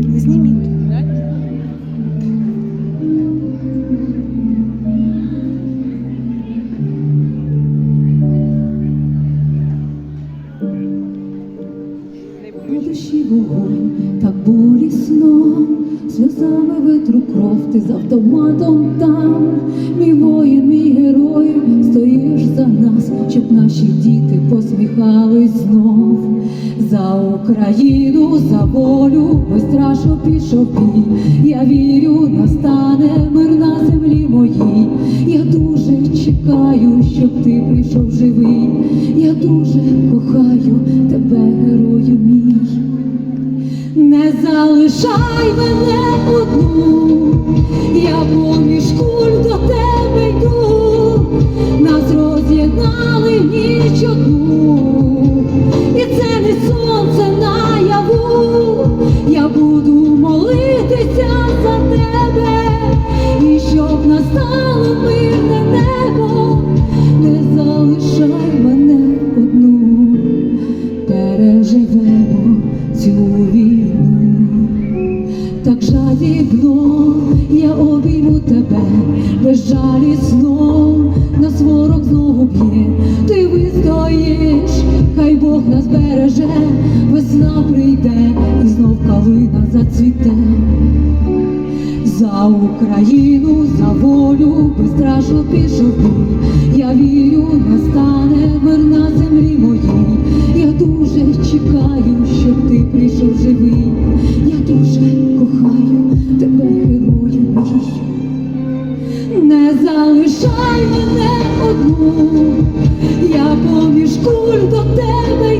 Зніміть. Душі вогонь так болісно, сльозами витру кров, ти з автоматом там, мій воїн, мій герой, стоїш за нас, щоб наші діти посміхались знов. За Україну, за волю, безстрашно пішов бій. Я вірю, настане мир на землі моїй. Я дуже чекаю, щоб ти прийшов живий. Я дуже кохаю тебе, герою мій. Не залишай мене одну, я поміж куль до тебе йду, нас роз'єднали ніч одну, настало мирне небо, не залишай мене одну. Переживемо цю війну. Так жадібно я обійму тебе, безжалісно нас ворог знову б'є, ти вистоїш, хай Бог нас береже, весна прийде і знов калина зацвіте. За Україну, за волю, безстрашно пішов бій. Я вірю, настане мир на землі моїй. Я дуже чекаю, щоб ти прийшов живий. Я дуже кохаю тебе, герою мій. Не залишай мене одну, я поміж куль до тебе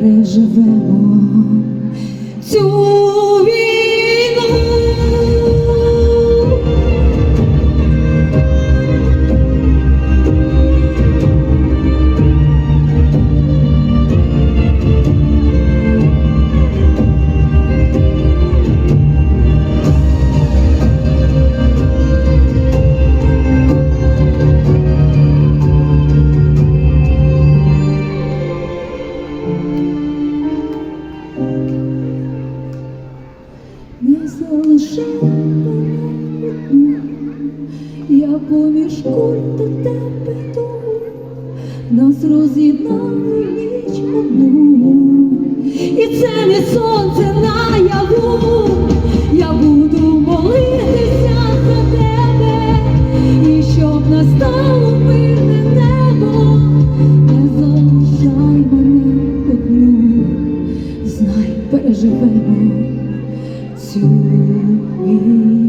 переживемо. Цю Не одна, я поміж куль до тебе йду, нас роз'єднали ніч одну, you.